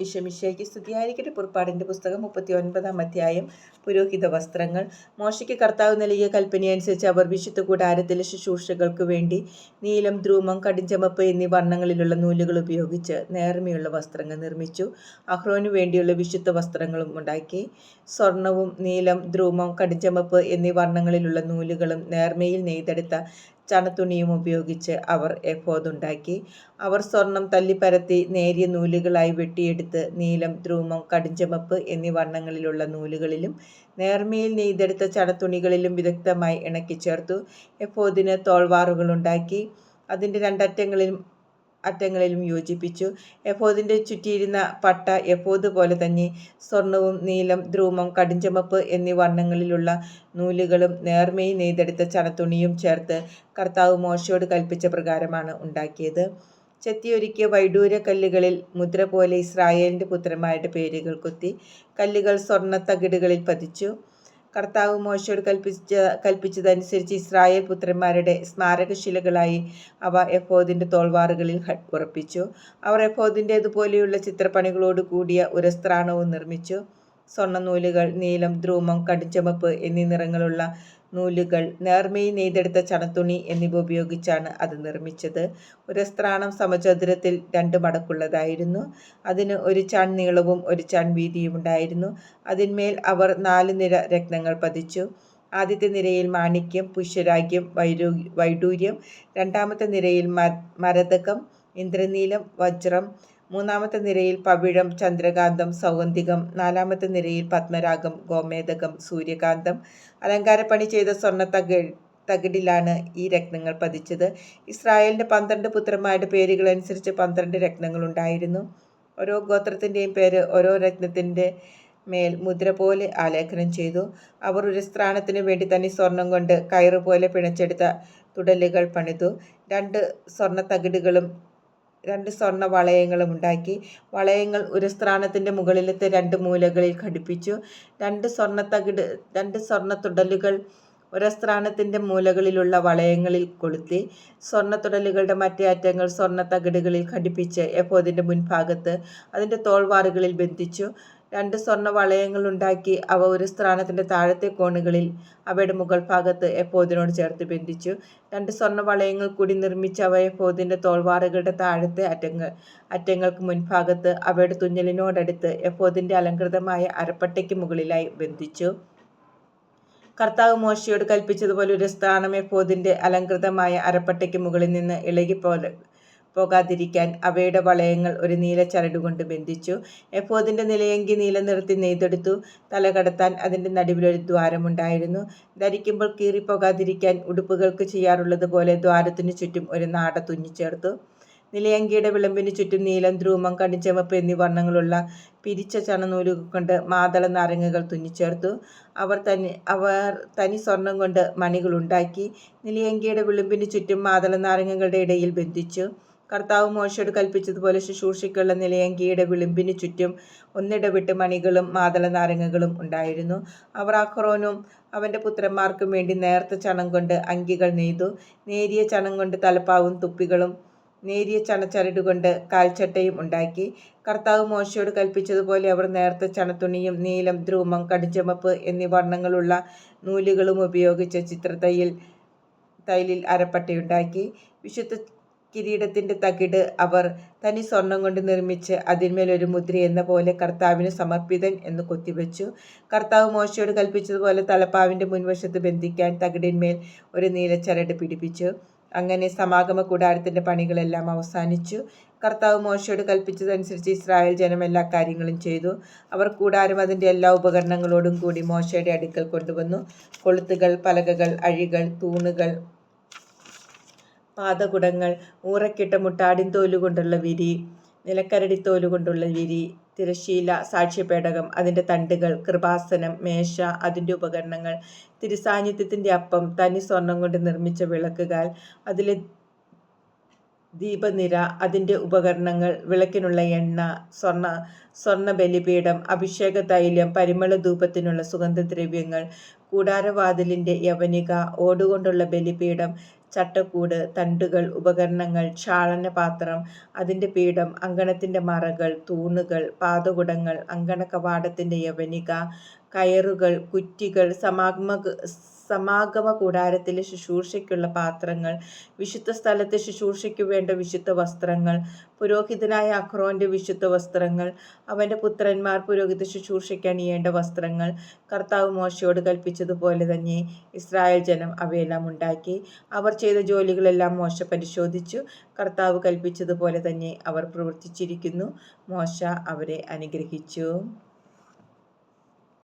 ഇഷമിഷയ്ക്ക് സ്തുതിയായിരിക്കട്ടെ. പുറപ്പാടിന്റെ പുസ്തകം മുപ്പത്തി ഒൻപതാം അധ്യായം. പുരോഹിത വസ്ത്രങ്ങൾ. മോശയ്ക്ക് കർത്താവ് നൽകിയ കൽപ്പനയനുസരിച്ച് അവർ വിശുദ്ധ കൂടാരത്തിലെ ശുശ്രൂഷകൾക്ക് വേണ്ടി നീലം ധ്രൂമം കടിഞ്ചമപ്പ് എന്നീ വർണങ്ങളിലുള്ള നൂലുകൾ ഉപയോഗിച്ച് നേർമയുള്ള വസ്ത്രങ്ങൾ നിർമ്മിച്ചു. അഹ്റോനു വേണ്ടിയുള്ള വിശുദ്ധ വസ്ത്രങ്ങളും ഉണ്ടാക്കി. സ്വർണവും നീലം ധ്രൂമം കടിഞ്ചമപ്പ് എന്നീ വർണങ്ങളിലുള്ള നൂലുകളും നേർമയിൽ നെയ്തെടുത്ത ചണത്തുണിയും ഉപയോഗിച്ച് അവർ എഫോദുണ്ടാക്കി അവർ സ്വർണം തല്ലിപ്പരത്തി നേരിയ നൂലുകളായി വെട്ടിയെടുത്ത് നീലം ധ്രുവം കടുഞ്ചമപ്പ് എന്നീ വർണങ്ങളിലുള്ള നൂലുകളിലും നേർമയിൽ നെയ്തെടുത്ത ചണത്തുണികളിലും വിദഗ്ധമായി ഇണക്കിച്ചേർത്തു. എഫോദിന് തോൾവാറുകളുണ്ടാക്കി അതിന്റെ രണ്ടറ്റങ്ങളിലും അറ്റങ്ങളിലും യോജിപ്പിച്ചു. എഫോദിന്റെ ചുറ്റിയിരുന്ന പട്ട എഫോദ് പോലെ തന്നെ സ്വർണവും നീലം ധ്രുവം കടുംചുമപ്പ് എന്നീ വർണങ്ങളിലുള്ള നൂലുകളും നേർമയിൽ നെയ്തെടുത്ത ചണത്തുണിയും ചേർത്ത് കർത്താവ് മോശയോട് കൽപ്പിച്ച പ്രകാരമാണ് ഉണ്ടാക്കിയത്. ചെത്തിയൊരുക്കിയ വൈഡൂര കല്ലുകളിൽ മുദ്ര പോലെ ഇസ്രായേലിന്റെ പുത്രന്മാരുടെ പേരുകൾ കൊത്തി കല്ലുകൾ സ്വർണത്തകിടുകളിൽ പതിച്ചു. കർത്താവ് മോശയോട് കൽപ്പിച്ച കൽപ്പിച്ചതനുസരിച്ച് ഇസ്രായേൽ പുത്രന്മാരുടെ സ്മാരകശിലകളായി അവ എഫോദിന്റെ തോൾവാറുകളിൽ ഉറപ്പിച്ചു. അവർ എഫോദിന്റേതുപോലെയുള്ള ചിത്രപ്പണികളോട് കൂടിയ ഒരു നിർമ്മിച്ചു. സ്വർണനൂലുകൾ നീലം ധ്രൂമം കടുംചുമപ്പ് എന്നീ നിറങ്ങളുള്ള നൂലുകൾ നേർമയിൽ നെയ്തെടുത്ത ചണത്തുണി എന്നിവ ഉപയോഗിച്ചാണ് അത് നിർമ്മിച്ചത്. ഒരു സ്ത്രാണം സമചതുരത്തിൽ രണ്ട് മടക്കുള്ളതായിരുന്നു. അതിന് ഒരു ചൺ നീളവും ഒരു ചൺ വീതിയും ഉണ്ടായിരുന്നു. അതിന്മേൽ അവർ നാല് നിര രത്നങ്ങൾ പതിച്ചു. ആദ്യത്തെ നിരയിൽ മാണിക്യം പുഷ്യരാഗ്യം വൈരൂ വൈഡൂര്യം രണ്ടാമത്തെ നിരയിൽ മരതകം ഇന്ദ്രനീലം വജ്രം മൂന്നാമത്തെ നിരയിൽ പവിഴം ചന്ദ്രകാന്തം സൗഗന്ധികം നാലാമത്തെ നിരയിൽ പത്മരാഗം ഗോമേതകം സൂര്യകാന്തം. അലങ്കാരപ്പണി ചെയ്ത സ്വർണ തക തകിടിലാണ് ഈ രത്നങ്ങൾ പതിച്ചത്. ഇസ്രായേലിന്റെ പന്ത്രണ്ട് പുത്രന്മാരുടെ പേരുകൾ അനുസരിച്ച് പന്ത്രണ്ട് രത്നങ്ങൾ ഉണ്ടായിരുന്നു. ഓരോ ഗോത്രത്തിന്റെയും പേര് ഓരോ രത്നത്തിന്റെ മേൽ മുദ്ര പോലെ ആലേഖനം ചെയ്തു. അവർ ഒരു സ്ഥാനത്തിനു വേണ്ടി തന്നെ സ്വർണം കൊണ്ട് കയറുപോലെ പിണച്ചെടുത്ത തുടലുകൾ പണിതു. രണ്ട് സ്വർണ തകിടുകളും രണ്ട് സ്വർണ വളയങ്ങളും ഉണ്ടാക്കി. വളയങ്ങൾ ഉരസ്ത്രാണത്തിന്റെ മുകളിലത്തെ രണ്ട് മൂലകളിൽ ഘടിപ്പിച്ചു. രണ്ട് സ്വർണ തകിട് രണ്ട് സ്വർണ തുടലുകൾ ഉരസ്ത്രാണത്തിന്റെ മൂലകളിലുള്ള വളയങ്ങളിൽ കൊളുത്തി. സ്വർണ തുടലുകളുടെ മറ്റേ അറ്റങ്ങൾ സ്വർണ തകിടുകളിൽ ഘടിപ്പിച്ച് എഫോദിന്റെ മുൻഭാഗത്ത് അതിന്റെ തോൾവാറുകളിൽ ബന്ധിച്ചു. രണ്ട് സ്വർണ വളയങ്ങളുണ്ടാക്കി അവ ഒരു സ്ഥാനത്തിന്റെ താഴത്തെ കോണുകളിൽ അവയുടെ മുകൾ ഭാഗത്ത് എഫോദിനോട് ചേർത്ത് ബന്ധിച്ചു. രണ്ട് സ്വർണ വളയങ്ങൾ കൂടി നിർമ്മിച്ച അവ എപ്പോതിന്റെ തോൾവാറുകളുടെ താഴത്തെ അറ്റങ്ങൾ അറ്റങ്ങൾക്ക് മുൻഭാഗത്ത് അവയുടെ തുന്നലിനോടടുത്ത് എപ്പോതിന്റെ അലങ്കൃതമായ അരപ്പട്ടയ്ക്ക് മുകളിലായി ബന്ധിച്ചു. കർത്താവ് മോശയോട് കൽപ്പിച്ചതുപോലെ ഒരു സ്ഥാനം എപ്പോതിന്റെ അലങ്കൃതമായ അരപ്പട്ടയ്ക്ക് മുകളിൽ നിന്ന് ഇളകിപ്പോലെ പോകാതിരിക്കാൻ അവയുടെ വളയങ്ങൾ ഒരു നീല ചരടുകൊണ്ട് ബന്ധിച്ചു. എഫോദിന്റെ നിലയങ്കി നീല നിറത്തിൽ നെയ്തെടുത്തു തല കടത്താൻ അതിന്റെ നടുവിലൊരു ദ്വാരമുണ്ടായിരുന്നു ധരിക്കുമ്പോൾ കീറിപ്പോകാതിരിക്കാൻ ഉടുപ്പുകൾക്ക് ചെയ്യാറുള്ളത് പോലെ ദ്വാരത്തിനു ചുറ്റും ഒരു നാട തുന്നിച്ചേർത്തു നിലയങ്കിയുടെ വിളമ്പിന് ചുറ്റും നീലം ധ്രൂമം കണിച്ചമപ്പ് എന്നീ വർണങ്ങളുള്ള പിരിച്ച ചണനൂലുകൾ കൊണ്ട് മാതള നാരങ്ങകൾ തുന്നിച്ചേർത്തു അവർ തനി അവർ തനി സ്വർണം കൊണ്ട് മണികൾ ഉണ്ടാക്കി. നിലയങ്കിയുടെ വിളിമ്പിന് ചുറ്റും മാതള നാരങ്ങകളുടെ ഇടയിൽ ബന്ധിച്ചു. കർത്താവ് മോശയോട് കൽപ്പിച്ചതുപോലെ ശുശ്രൂഷയ്ക്കുള്ള നിലയങ്കിയുടെ വിളിമ്പിന് ചുറ്റും ഒന്നിടവിട്ട് മണികളും മാതള നാരങ്ങകളും ഉണ്ടായിരുന്നു. അവർ അഖ്റോനും അവന്റെ പുത്രന്മാർക്കും വേണ്ടി നേർത്ത ചണം കൊണ്ട് അങ്കികൾ നെയ്തു. നേരിയ ചണം കൊണ്ട് തലപ്പാവും തുപ്പികളും നേരിയ ചണച്ചരടുകൊണ്ട് കാൽച്ചട്ടയും ഉണ്ടാക്കി. കർത്താവ് മോശയോട് കൽപ്പിച്ചതുപോലെ അവർ നേർത്ത ചണത്തുണിയും നീലം ധ്രൂമം കടിച്ചമപ്പ് എന്നീ വർണങ്ങളുള്ള നൂലുകളും ഉപയോഗിച്ച് ചിത്രതയിൽ തൈലിൽ അരപ്പട്ടയുണ്ടാക്കി. വിശുദ്ധ കിരീടത്തിന്റെ തകിട് അവർ തനി സ്വർണം കൊണ്ട് നിർമ്മിച്ച് അതിന്മേലൊരു മുദ്ര എന്ന പോലെ കർത്താവിന് സമർപ്പിതൻ എന്ന് കൊത്തിവെച്ചു. കർത്താവ് മോശയോട് കൽപ്പിച്ചതുപോലെ തലപ്പാവിന്റെ മുൻവശത്ത് ബന്ധിക്കാൻ തകിടിന്മേൽ ഒരു നീലച്ചരട് പിടിപ്പിച്ചു. അങ്ങനെ സമാഗമ കൂടാരത്തിന്റെ പണികളെല്ലാം അവസാനിച്ചു. കർത്താവ് മോശയോട് കൽപ്പിച്ചതനുസരിച്ച് ഇസ്രായേൽ ജനം എല്ലാ കാര്യങ്ങളും ചെയ്തു. അവർ കൂടാരം അതിന്റെ എല്ലാ ഉപകരണങ്ങളോടും കൂടി മോശയുടെ അടുക്കൽ കൊണ്ടുവന്നു. കൊളുത്തുകൾ പലകകൾ അഴികൾ തൂണുകൾ പാദകുടങ്ങൾ ഊറക്കിട്ട മുട്ടാടിൻ തോലുകൊണ്ടുള്ള വിരി നിലക്കരടിത്തോലു കൊണ്ടുള്ള വിരി തിരശീല സാക്ഷ്യപേടകം അതിന്റെ തണ്ടുകൾ കൃപാസനം മേശ അതിന്റെ ഉപകരണങ്ങൾ തിരുസാന്നിധ്യത്തിന്റെ അപ്പം തനി സ്വർണം കൊണ്ട് നിർമ്മിച്ച വിളക്കുകാൽ അതിലെ ദീപനിര അതിന്റെ ഉപകരണങ്ങൾ വിളക്കിനുള്ള എണ്ണ സ്വർണ സ്വർണ ബലിപീഠം അഭിഷേക തൈലം പരിമള ധൂപത്തിനുള്ള സുഗന്ധദ്രവ്യങ്ങൾ കൂടാരവാതിലിന്റെ യവനിക ഓടുകൊണ്ടുള്ള ബലിപീഠം ചട്ടക്കൂട് തണ്ടുകൾ ഉപകരണങ്ങൾ ചാളനപാത്രം അതിന്റെ പീഠം അങ്കണത്തിന്റെ മറകൾ തൂണുകൾ പാദകുടങ്ങൾ അങ്കണകവാടത്തിന്റെ യവനിക കയറുകൾ കുറ്റികൾ സമാഗമ കൂടാരത്തിലെ ശുശ്രൂഷയ്ക്കുള്ള പാത്രങ്ങൾ വിശുദ്ധ സ്ഥലത്തെ ശുശ്രൂഷയ്ക്കു വേണ്ട വിശുദ്ധ വസ്ത്രങ്ങൾ പുരോഹിതനായ അഖ്രോന്റെ വിശുദ്ധ വസ്ത്രങ്ങൾ അവന്റെ പുത്രന്മാർ പുരോഹിത ശുശ്രൂഷയ്ക്ക് അണിയേണ്ട വസ്ത്രങ്ങൾ കർത്താവ് മോശയോട് കൽപ്പിച്ചതുപോലെ തന്നെ ഇസ്രായേൽ ജനം അവയെല്ലാം ഉണ്ടാക്കി അവർ ചെയ്ത ജോലികളെല്ലാം മോശ പരിശോധിച്ചു കർത്താവ് കൽപ്പിച്ചതുപോലെ തന്നെ അവർ പ്രവർത്തിച്ചിരിക്കുന്നു മോശ അവരെ അനുഗ്രഹിച്ചു.